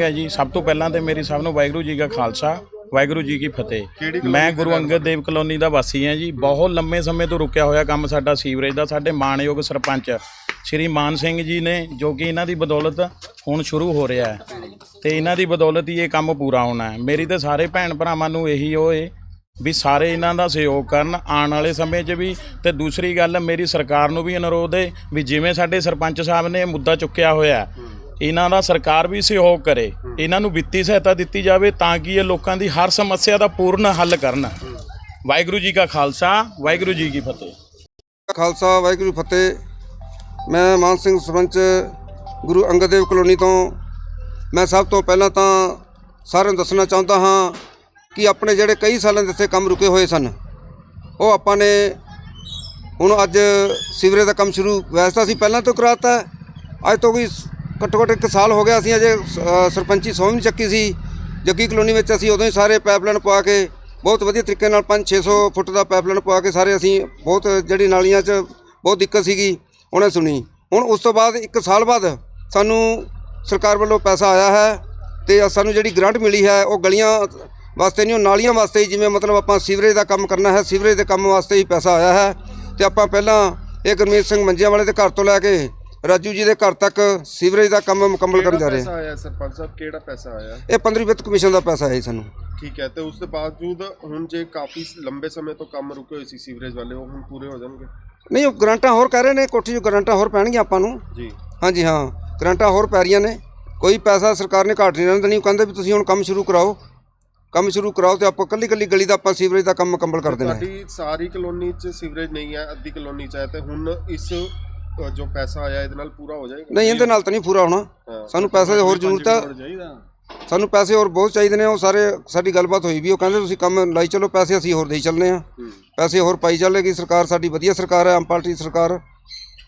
ਸਿੰਘ ਹੈ ਜੀ। ਸਭ ਤੋਂ ਪਹਿਲਾਂ ਤੇ ਮੇਰੀ ਸਭ ਨੂੰ ਵਾਹਿਗੁਰੂ ਜੀ ਕਾ ਖਾਲਸਾ ਵਾਹਿਗੁਰੂ ਜੀ ਕੀ ਫਤਿਹ। ਮੈਂ ਗੁਰੂ ਅੰਗਦ ਦੇਵ ਕਲੋਨੀ ਦਾ ਵਾਸੀ ਹਾਂ ਜੀ। ਬਹੁਤ ਲੰਮੇ ਸਮੇਂ ਤੋਂ ਰੁਕਿਆ ਹੋਇਆ ਕੰਮ ਸਾਡਾ ਸੀਵਰੇਜ ਦਾ ਸਾਡੇ ਮਾਣਯੋਗ ਸਰਪੰਚ ਸ਼੍ਰੀ ਮਾਨ ਸਿੰਘ ਜੀ ਨੇ ਜੋ ਕਿ ਇਹਨਾਂ ਦੀ ਬਦੌਲਤ ਹੁਣ ਸ਼ੁਰੂ ਹੋ ਰਿਹਾ ਹੈ। ਤੇ ਇਹਨਾਂ ਦੀ ਬਦੌਲਤ ਹੀ ਇਹ ਕੰਮ ਪੂਰਾ ਹੋਣਾ ਹੈ। ਮੇਰੀ ਤੇ ਸਾਰੇ ਭੈਣ ਭਰਾਵਾਂ ਨੂੰ ਇਹੀ ਹੋਏ ਵੀ ਸਾਰੇ ਇਹਨਾਂ ਦਾ ਸਹਿਯੋਗ ਕਰਨ ਆਉਣ ਵਾਲੇ ਸਮੇਂ 'ਚ ਵੀ। ਤੇ ਦੂਸਰੀ ਗੱਲ ਮੇਰੀ ਸਰਕਾਰ ਨੂੰ ਵੀ ਅਨੁਰੋਧ ਹੈ ਵੀ ਜਿਵੇਂ ਸਾਡੇ ਸਰਪੰਚ ਸਾਹਿਬ ਨੇ ਮੁੱਦਾ ਚੁੱਕਿਆ ਹੋਇਆ ਇਹਨਾਂ ਦਾ ਸਰਕਾਰ ਵੀ ਸਹਿਯੋਗ ਕਰੇ ਇਹਨਾਂ ਨੂੰ ਵਿੱਤੀ ਸਹਾਇਤਾ ਦਿੱਤੀ ਜਾਵੇ ਤਾਂ ਕਿ ਇਹ ਲੋਕਾਂ ਦੀ ਹਰ ਸਮੱਸਿਆ ਦਾ ਪੂਰਨ ਹੱਲ ਕਰਨ। ਵਾਹਿਗੁਰੂ ਜੀ ਕਾ ਖਾਲਸਾ ਵਾਹਿਗੁਰੂ ਜੀ ਕੀ ਫਤਿਹ। ਖਾਲਸਾ ਵਾਹਿਗੁਰੂ ਫਤਿਹ। ਮੈਂ ਮਾਨ ਸਿੰਘ ਸਰਪੰਚ ਗੁਰੂ ਅੰਗਦ ਦੇਵ ਕਲੋਨੀ ਤੋਂ। ਮੈਂ ਸਭ ਤੋਂ ਪਹਿਲਾਂ ਤਾਂ ਸਾਰਿਆਂ ਨੂੰ ਦੱਸਣਾ ਚਾਹੁੰਦਾ ਹਾਂ ਕਿ ਆਪਣੇ ਜਿਹੜੇ ਕਈ ਸਾਲਾਂ ਦੇ ਇੱਥੇ ਕੰਮ ਰੁਕੇ ਹੋਏ ਸਨ ਉਹ ਆਪਾਂ ਨੇ ਹੁਣ ਅੱਜ ਸੀਵਰੇਜ ਦਾ ਕੰਮ ਸ਼ੁਰੂ ਵੈਸੇ ਤਾਂ ਅਸੀਂ ਪਹਿਲਾਂ ਤੋਂ ਕਰਾਤਾ। ਅੱਜ ਤੋਂ ਕੋਈ ਘੱਟੋ ਘੱਟ ਇੱਕ ਸਾਲ ਹੋ ਗਿਆ ਅਸੀਂ ਅਜੇ ਸਰਪੰਚੀ ਸਹੁੰ ਨਹੀਂ ਚੱਕੀ ਸੀ। ਜੱਗੀ ਕਲੋਨੀ ਵਿੱਚ ਅਸੀਂ ਉਦੋਂ ਹੀ ਸਾਰੇ ਪਾਈਪਲਾਈਨ ਪਾ ਕੇ ਬਹੁਤ ਵਧੀਆ ਤਰੀਕੇ ਨਾਲ 5-600 ਫੁੱਟ ਦਾ ਪਾਈਪਲਾਈਨ ਪਵਾ ਕੇ ਸਾਰੇ ਅਸੀਂ ਬਹੁਤ ਜਿਹੜੀ ਨਾਲੀਆਂ 'ਚ ਬਹੁਤ ਦਿੱਕਤ ਸੀਗੀ, ਉਹਨੇ ਸੁਣੀ। ਹੁਣ ਉਸ ਤੋਂ ਬਾਅਦ ਇੱਕ ਸਾਲ ਬਾਅਦ ਸਾਨੂੰ ਸਰਕਾਰ ਵੱਲੋਂ ਪੈਸਾ ਆਇਆ ਹੈ ਤੇ ਸਾਨੂੰ ਜਿਹੜੀ ਗ੍ਰਾਂਟ ਮਿਲੀ ਹੈ, ਉਹ ਗਲੀਆਂ ਵਾਸਤੇ ਨਹੀਂ, ਉਹ ਨਾਲੀਆਂ ਵਾਸਤੇ ਹੀ ਜਿਵੇਂ ਮਤਲਬ ਆਪਾਂ ਸੀਵਰੇਜ ਦਾ ਕੰਮ ਕਰਨਾ ਹੈ, ਸੀਵਰੇਜ ਦੇ ਕੰਮ ਵਾਸਤੇ ਹੀ ਪੈਸਾ ਆਇਆ ਹੈ। ਤੇ ਆਪਾਂ ਪਹਿਲਾਂ ਇਹ ਗੁਰਮੀਤ ਸਿੰਘ ਮੰਜਿਆਂ ਵਾਲੇ ਦੇ ਘਰ ਤੋਂ ਲੈ ਕੇ ਰਾਜੂ ਜੀ ਦੇ ਘਰ ਤੱਕ ਸੀਵਰੇਜ ਦਾ ਕੰਮ ਮੁਕੰਮਲ ਕਰਨ ਜਾ ਰਹੇ ਪੈਸਾ ਹਾਂ ਆਇਆ ਸਰਪੰਚ ਸਾਹਿਬ? ਕਿਹੜਾ ਪੈਸਾ ਆਇਆ? ਇਹ 15ਵੀਂ ਵਿੱਤ ਕਮਿਸ਼ਨ ਦਾ ਪੈਸਾ ਹੈ ਜੀ ਸਾਨੂੰ। ਠੀਕ ਹੈ ਤੇ ਉਸ ਦੇ ਬਾਵਜੂਦ ਹੁਣ ਜੇ ਕਾਫੀ ਲੰਬੇ ਸਮੇਂ ਤੋਂ ਕੰਮ ਰੁਕੇ ਹੋਏ ਸੀ ਸੀਵਰੇਜ ਵਾਲੇ ਉਹ ਹੁਣ ਪੂਰੇ ਹੋ ਜਾਣਗੇ? ਨਹੀਂ ਉਹ ਗਰੰਟਾਂ ਹੋਰ ਕਹਿ ਰਹੇ ਨੇ ਕੋਠੀ 'ਚ ਗਰੰਟਾਂ ਹੋਰ ਪੈਣਗੀਆਂ ਆਪਾਂ ਨੂੰ। ਜੀ। ਹਾਂਜੀ ਹਾਂ ਗਰੰਟਾਂ ਹੋਰ ਪੈ ਰਹੀਆਂ ਨੇ। ਕੋਈ ਪੈਸਾ ਸਰਕਾਰ ਨੇ ਘਾਟ ਨਹੀਂ ਰਹਿਣ ਦੇਣੀ ਉਹ ਕਹਿੰਦੇ ਵੀ ਤੁਸੀਂ ਹੁਣ ਕੰਮ ਸ਼ੁਰੂ ਕਰਾਓ। ਕੰਮ ਸ਼ੁਰੂ ਕਰਾਓ ਤੇ ਆਪਾਂ ਕੱਲੀ ਕੱਲੀ ਗਲੀ ਦਾ ਆਪਾਂ ਸੀਵਰੇਜ ਦਾ ਕੰਮ ਮੁਕੰਮਲ ਕਰ ਦੇਣਾ ਹੈ। ਤੁਹਾਡੀ ਸਾਰੀ ਕਲੋਨੀ 'ਚ ਸੀਵਰੇਜ ਨਹੀਂ ਹੈ ਅੱਧੀ ਕਲੋਨੀ 'ਚ ਹੈ ਤੇ ਹੁਣ ਇਸ ਜੋ ਪੈਸਾ ਆਇਆ ਇਹਦੇ ਨਾਲ ਪੂਰਾ ਹੋ ਜਾਏਗਾ? ਨਹੀਂ ਇਹਦੇ ਨਾਲ ਤਾਂ ਨਹੀਂ ਪੂਰਾ ਹੋਣਾ। ਸਾਨੂੰ ਪੈਸੇ ਦੀ ਹੋਰ ਜ਼ਰੂਰਤ ਹੈ ਸਾਨੂੰ ਪੈਸੇ ਹੋਰ ਬਹੁਤ ਚਾਹੀਦੇ ਨੇ ਉਹ ਸਾਰੇ ਸਾਡੀ ਗੱਲਬਾਤ ਹੋਈ ਵੀ ਉਹ ਕਹਿੰਦੇ ਤੁਸੀਂ ਕੰਮ ਲਾਈ ਚਲੋ ਪੈਸੇ ਅਸੀਂ ਹੋਰ ਦੇਈ ਚੱਲਨੇ ਆ। ਪੈਸੇ ਹੋਰ ਪਾਈ ਚੱਲੇਗੀ ਸਰਕਾਰ ਸਾਡੀ ਵਧੀਆ ਸਰਕਾਰ ਹੈ ਆਮ ਪਾਰਟੀ ਸਰਕਾਰ।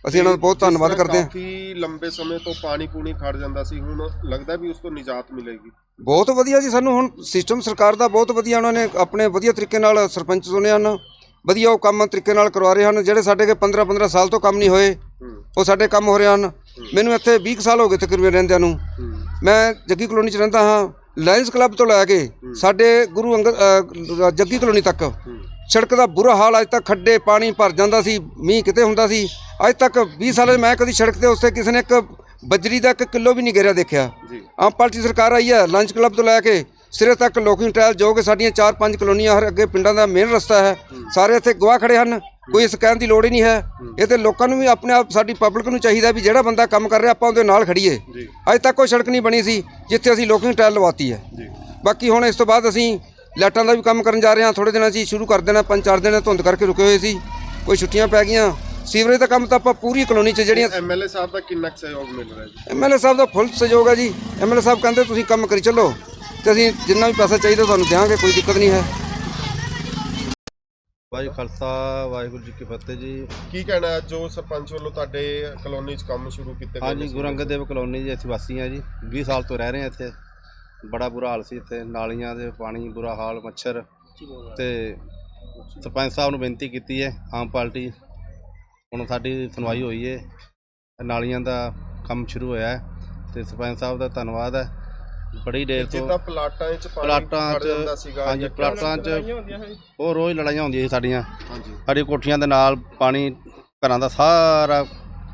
ਅਸੀਂ ਇਹਨਾਂ ਦਾ ਬਹੁਤ ਧੰਨਵਾਦ ਕਰਦੇ ਹਾਂ। ਕਾਫੀ ਲੰਬੇ ਸਮੇਂ ਤੋਂ ਪਾਣੀ ਪੂਣੀ ਖੜ ਜਾਂਦਾ ਸੀ ਹੁਣ ਲੱਗਦਾ ਵੀ ਉਸ ਤੋਂ ਨਿਜਾਤ ਮਿਲੇਗੀ। ਬਹੁਤ ਵਧੀਆ ਜੀ ਸਾਨੂੰ ਹੁਣ ਸਿਸਟਮ ਸਰਕਾਰ ਦਾ ਬਹੁਤ ਵਧੀਆ ਉਹਨਾਂ ਨੇ ਆਪਣੇ ਵਧੀਆ ਤਰੀਕੇ ਨਾਲ ਸਰਪੰਚ ਚੁਣੇ ਹਨ। ਵਧੀਆ ਉਹ ਕੰਮ ਤਰੀਕੇ ਨਾਲ ਕਰਵਾ ਰਹੇ ਹਨ ਜਿਹੜੇ ਸਾਡੇ ਕੇ 15 15 ਸਾਲ ਤੋਂ ਕੰਮ ਨਹੀਂ ਹੋਏ ਉਹ ਸਾਡੇ ਕੰਮ ਹੋ ਰਹੇ ਹਨ। ਮੈਨੂੰ ਇੱਥੇ 20 ਕੁ ਸਾਲ ਹੋ ਗਏ ਤਕਰੀਬਨ ਰਹਿੰਦਿਆਂ ਨੂੰ। ਮੈਂ ਜੱਗੀ ਕਲੋਨੀ 'ਚ ਰਹਿੰਦਾ ਹਾਂ ਲਾਇਨਸ ਕਲੱਬ ਤੋਂ ਲੈ ਕੇ ਸਾਡੇ ਗੁਰੂ ਅੰਗਦ ਜੱਗੀ ਕਲੋਨੀ ਤੱਕ। ਸੜਕ ਦਾ ਬੁਰਾ ਹਾਲ ਅੱਜ ਤੱਕ ਖੱਡੇ ਪਾਣੀ ਭਰ ਜਾਂਦਾ ਸੀ ਮੀਂਹ ਕਿਤੇ ਹੁੰਦਾ ਸੀ। ਅੱਜ ਤੱਕ 20 ਸਾਲਾਂ ਮੈਂ ਕਦੀ ਸੜਕ ਤੇ ਉਸੇ ਕਿਸੇ ਨੇ ਇੱਕ ਬਜਰੀ ਦਾ ਇੱਕ ਕਿਲੋ ਵੀ ਨਹੀਂ ਗਿਰਿਆ ਦੇਖਿਆ। ਆਮ ਪਾਰਟੀ ਸਰਕਾਰ ਆਈ ਹੈ ਲੰਚ ਕਲੱਬ ਤੋਂ ਲੈ ਕੇ ਸਿਰੇ ਤੱਕ ਲੋਕਿੰਗ ਟ੍ਰਾਇਲ ਜੋ ਕਿ ਸਾਡੀਆਂ 4-5 ਕਲੋਨੀਆਂ ਹਰ ਅੱਗੇ ਪਿੰਡਾਂ ਦਾ ਮੇਨ ਰਸਤਾ ਹੈ। ਸਾਰੇ ਇੱਥੇ ਗਵਾਹ ਖੜੇ ਹਨ। ਕੋਈ ਇਸ ਕਹਿਣ ਦੀ ਲੋੜ ਹੀ ਨਹੀਂ ਹੈ। ਇਹ ਤੇ ਲੋਕਾਂ ਨੂੰ ਵੀ ਆਪਣੇ ਆਪ ਸਾਡੀ ਪਬਲਿਕ ਨੂੰ ਚਾਹੀਦਾ ਵੀ ਜਿਹੜਾ ਬੰਦਾ ਕੰਮ ਕਰ ਰਿਹਾ ਆਪਾਂ ਉਹਦੇ ਨਾਲ ਖੜੀਏ ਅੱਜ ਤੱਕ ਕੋਈ ਸੜਕ ਨਹੀਂ ਬਣੀ ਸੀ ਜਿੱਥੇ ਅਸੀਂ ਲੋਕਿੰਗ ਟ੍ਰਾਇਲ ਲਵਾਤੀ ਹੈ। ਬਾਕੀ ਹੁਣ ਇਸ ਤੋਂ ਬਾਅਦ ਅਸੀਂ ਲਾਈਟਾਂ ਦਾ ਵੀ ਕੰਮ ਕਰਨ ਜਾ ਰਹੇ ਹਾਂ। ਥੋੜੇ ਦਿਨਾਂ 'ਚ ਹੀ ਸ਼ੁਰੂ ਕਰ ਦੇਣਾ। ਪੰਜ ਚਾਰ ਦਿਨ ਧੁੰਦ ਕਰਕੇ ਰੁਕੇ ਹੋਏ ਸੀ। ਕੋਈ ਛੁੱਟੀਆਂ ਪੈ ਗਈਆਂ। ਸੀਵਰੇਜ ਦਾ ਕੰਮ ਤਾਂ ਆਪਾਂ ਪੂਰੀ ਕਲੋਨੀ 'ਚ ਜਿਹੜੀਆਂ ਐਮਐਲਏ ਸਾਹਿਬ ਦਾ ਕਿੰਨਾ ਸਹਿਯੋਗ ਮਿਲ ਰਿਹਾ ਜੀ? ਐਮਐਲਏ ਸਾਹਿਬ ਦਾ ਫੁੱਲ ਸਹਿਯੋਗ ਹੈ ਜੀ। ਐਮਐਲਏ ਸਾਹਿਬ ਕਹਿੰਦੇ ਤੁਸੀਂ ਕੰਮ ਕਰੀ ਚੱਲੋ। ਤੇ ਅਸੀਂ ਜਿੰਨਾ ਵੀ ਪੈਸਾ ਚਾਹੀਦਾ ਤੁਹਾਨੂੰ ਦਿਆਂਗੇ ਕੋਈ ਦਿੱਕਤ ਨਹੀਂ ਹੈ। ਵਾਹਿਗੁਰੂ ਖਾਲਸਾ ਵਾਹਿਗੁਰੂ ਜੀ ਕੀ ਫਤਿਹ ਜੀ। ਕੀ ਕਹਿਣਾ ਹੈ? ਜੋ ਸਰਪੰਚ ਵੱਲੋਂ ਤੁਹਾਡੇ ਕਲੋਨੀ 'ਚ ਕੰਮ ਸ਼ੁਰੂ ਕੀਤੇ ਗਏ ਹਾਂਜੀ ਨੇ? ਗੁਰੂ ਅੰਗਦ ਦੇਵ ਕਲੋਨੀ ਜੀ ਅਸੀਂ ਵਾਸੀ ਹਾਂ ਜੀ। 20 ਸਾਲ ਤੋਂ ਰਹਿ ਰਹੇ ਹਾਂ ਇੱਥੇ। ਬੜਾ ਬੁਰਾ ਹਾਲ ਸੀ ਇੱਥੇ। ਨਾਲੀਆਂ ਦੇ ਪਾਣੀ ਬੁਰਾ ਹਾਲ ਮੱਛਰ ਤੇ ਸਰਪੰਚ ਸਾਹਿਬ ਨੂੰ ਬੇਨਤੀ ਕੀਤੀ ਹੈ ਆਮ ਪਾਰਟੀ। ਹੁਣ ਸਾਡੀ ਸੁਣਵਾਈ ਹੋਈ ਹੈ ਨਾਲੀਆਂ ਦਾ ਕੰਮ ਸ਼ੁਰੂ ਹੋਇਆ ਹੈ ਤੇ ਸਰਪੰਚ ਸਾਹਿਬ ਦਾ ਧੰਨਵਾਦ ਹੈ। ਬੜੀ ਦੇਰ ਤੋਂ ਜਿੱਦਾਂ ਪਲਾਟਾਂ 'ਚ ਪਾਣੀ ਪਲਾਟਾਂ ਜਾਂਦਾ 'ਚ ਸੀਗਾ ਹਾਂਜੀ ਜਾਂ ਪਲਾਟਾਂ 'ਚ ਉਹ ਰੋਜ਼ ਲੜਾਈਆਂ ਹੁੰਦੀਆਂ ਸੀ ਸਾਡੀਆਂ। ਹਾਂਜੀ। ਸਾਡੀ ਕੋਠੀਆਂ ਦੇ ਨਾਲ ਪਾਣੀ ਘਰਾਂ ਦਾ ਸਾਰਾ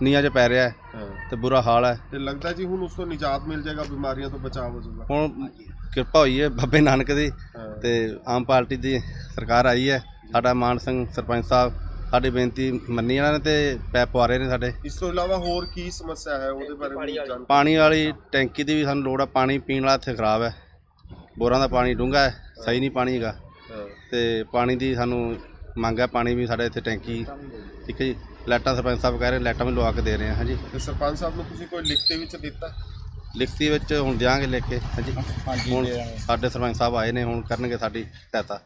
ਨੀਆਂ 'ਚ ਪੈ ਰਿਹਾ ਹੈ ਹਾਂ। ਤੇ ਬੁਰਾ ਹਾਲ ਹੈ। ਤੇ ਲੱਗਦਾ ਜੀ ਹੁਣ ਉਸ ਤੋਂ ਨਿਜਾਤ ਮਿਲ ਜਾਏਗਾ ਬਿਮਾਰੀਆਂ ਤੋਂ ਬਚਾਅ ਹੋ ਜਾਊਗਾ। ਹੁਣ ਕਿਰਪਾ ਹੋਈ ਹੈ ਬਾਬੇ ਨਾਨਕ ਦੀ ਹਾਂ। ਤੇ ਆਮ ਪਾਰਟੀ ਦੀ ਸਰਕਾਰ ਆਈ ਹੈ। ਸਾਡਾ ਮਾਨ ਸਿੰਘ ਸਰਪੰਚ ਸਾਹਿਬ ਸਾਡੀ ਬੇਨਤੀ ਮੰਨੀ ਇਹਨਾਂ ਨੇ ਤੇ ਪੈਪ ਪਵਾ ਰਹੇ ਨੇ ਸਾਡੇ। ਇਸ ਤੋਂ ਇਲਾਵਾ ਹੋਰ ਕੀ ਸਮੱਸਿਆ ਹੈ ਉਹਦੇ ਬਾਰੇ ਵੀ ਜਾਣ ਪਾਣੀ ਵਾਲੀ ਟੈਂਕੀ ਦੀ ਵੀ ਸਾਨੂੰ ਲੋੜ ਹੈ ਪਾਣੀ ਪੀਣ ਵਾਲਾ ਇੱਥੇ ਖਰਾਬ ਹੈ। ਬੋਰਾਂ ਦਾ ਪਾਣੀ ਡੂੰਘਾ ਹੈ ਸਹੀ ਨਹੀਂ ਪਾਣੀ ਹੈਗਾ। ਹਾਂ। ਤੇ ਪਾਣੀ ਦੀ ਸਾਨੂੰ ਮੰਗ ਹੈ ਪਾਣੀ ਵੀ ਸਾਡੇ ਇੱਥੇ ਟੈਂਕੀ ਠੀਕ ਹੈ ਜੀ। ਲਾਈਟਾਂ ਸਰਪੰਚ ਸਾਹਿਬ ਕਹਿ ਰਹੇ ਲਾਈਟਾਂ ਵੀ ਲਵਾ ਕੇ ਦੇ ਰਹੇ ਆ ਹਾਂਜੀ। ਤੇ ਸਰਪੰਚ ਸਾਹਿਬ ਨੂੰ ਤੁਸੀਂ ਕੋਈ ਲਿਖਤੀ ਵਿੱਚ ਦਿੱਤਾ? ਲਿਖਤੀ ਵਿੱਚ ਹੁਣ ਦਿਆਂਗੇ ਲਿਖ ਕੇ ਹਾਂਜੀ। ਹੁਣ। ਸਾਡੇ ਸਰਪੰਚ ਸਾਹਿਬ ਆਏ ਨੇ ਹੁਣ ਕਰਨਗੇ ਸਾਡੀ ਸਹਾਇਤਾ।